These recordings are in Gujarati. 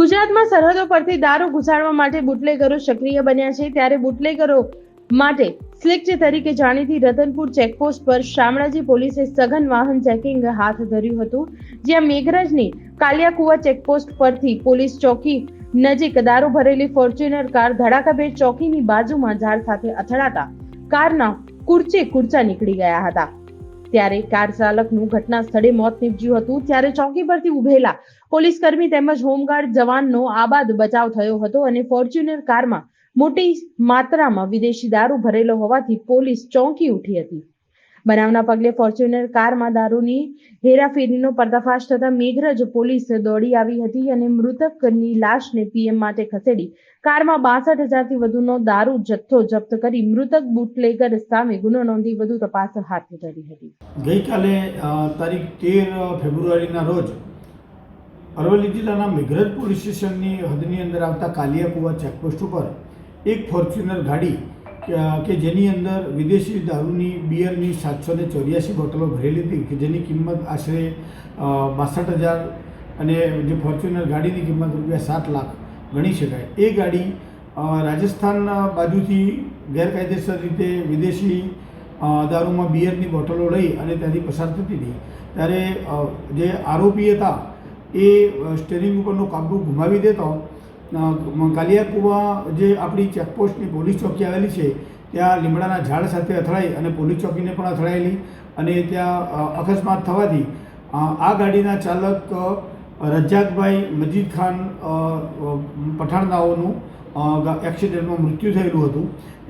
ગુજરાતમાં સરહદો પરથી દારૂ ઘુસાડવા માટે બુટલેગરો સક્રિય બન્યા છે. ત્યારે બુટલેગરો માટે સ્લિક્ટ તરીકે જાણીતી રતનપુર ચેકપોસ્ટ પર શામળાજી પોલીસે સઘન વાહન ચેકિંગ હાથ ધર્યું હતું, જ્યાં મેઘરજની કાલિયાકુવા ચેકપોસ્ટ પરથી પોલીસ ચોકી નજીક દારૂ ભરેલી ફોર્ચ્યુનર કાર ધડાકાભેર ચોકીની બાજુમાં ઝાડ સાથે અથડાતા કારના કુરચે કુર્ચા નીકળી ગયા હતા. ત્યારે કાર ચાલકનું ઘટના સ્થળે મોત નીપજ્યું હતું. ત્યારે ચોકી પરથી ઉભેલા પોલીસ કર્મી તેમજ હોમગાર્ડ જવાનનો આબાદ બચાવ થયો હતો અને ફોર્ચ્યુનર કારમાં મોટી માત્રામાં વિદેશી દારૂ ભરેલો હોવાથી પોલીસ ચોંકી ઉઠી હતી. બનાવના પગલે ફોર્ચ્યુનર કારમાં દારૂની હેરાફેરીનો પર્દાફાશ થતા મેઘરજ પોલીસ દોડી આવી હતી અને મૃતકની લાશને પીએમ માટે ખસેડી. કારમાં બાસઠ હજારથી વધુનો દારૂ જથ્થો જપ્ત કરી મૃતક બુટલેગર સામે ગુનો નોંધી વધુ તપાસ હાથ ધરી હતી. ગઈકાલે તારીખ તેર ફેબ્રુઆરીના રોજ અરવલ્લી જિલ્લાના મેઘરજ પોલીસ સ્ટેશનની હદની અંદર આવતા કાલિયાકુવા ચેકપોસ્ટ ઉપર એક ફોર્ચ્યુનર ગાડી કે- જેની અંદર વિદેશી દારૂની, બિયરની સાતસો ને ચોર્યાસી બોટલો ભરેલી હતી, કે જેની કિંમત આશરે બાસઠ હજાર અને જે ફોર્ચ્યુનર ગાડીની કિંમત રૂપિયા સાત લાખ ગણી શકાય. એ ગાડી રાજસ્થાનના રાજસ્થાન બાજુથી ગેરકાયદેસર રીતે વિદેશી દારૂમાં બિયરની બોટલો લઈ અને ત્યાંથી પસાર થતી હતી. ત્યારે જે આરોપી હતા, એ સ્ટેરિંગ ઉપરનો કાબુ ગુમાવી દેતો કાલિયાકુવા જે આપણી ચેકપોસ્ટની પોલીસ ચોકી આવેલી છે, ત્યાં લીમડાના ઝાડ સાથે અથડાઈ અને પોલીસ ચોકીને પણ અથડાયેલી અને ત્યાં અકસ્માત થવાથી આ ગાડીના ચાલક રજાકભાઈ મજીદ ખાન પઠાણદાઓનું એક્સિડન્ટમાં મૃત્યુ થયેલું હતું.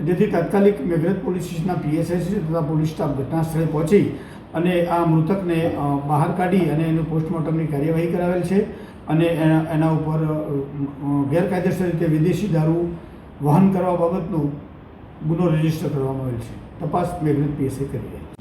જેથી તાત્કાલિક મેઘરજ પોલીસ સ્ટેશનના પીએસઆઈસી તથા પોલીસ સ્ટાફ ઘટના સ્થળે પહોંચી અને આ મૃતકને બહાર કાઢી અને એનું પોસ્ટમોર્ટમની કાર્યવાહી કરાવેલ છે. અને એના ઉપર ગેરકાયદેસર રીતે વિદેશી દારૂ વહન કરવા બાબતનો ગુનો રજિસ્ટર કરવામાં આવેલ છે. તપાસ મેઘરજ પીએસએ કરી રહી છે.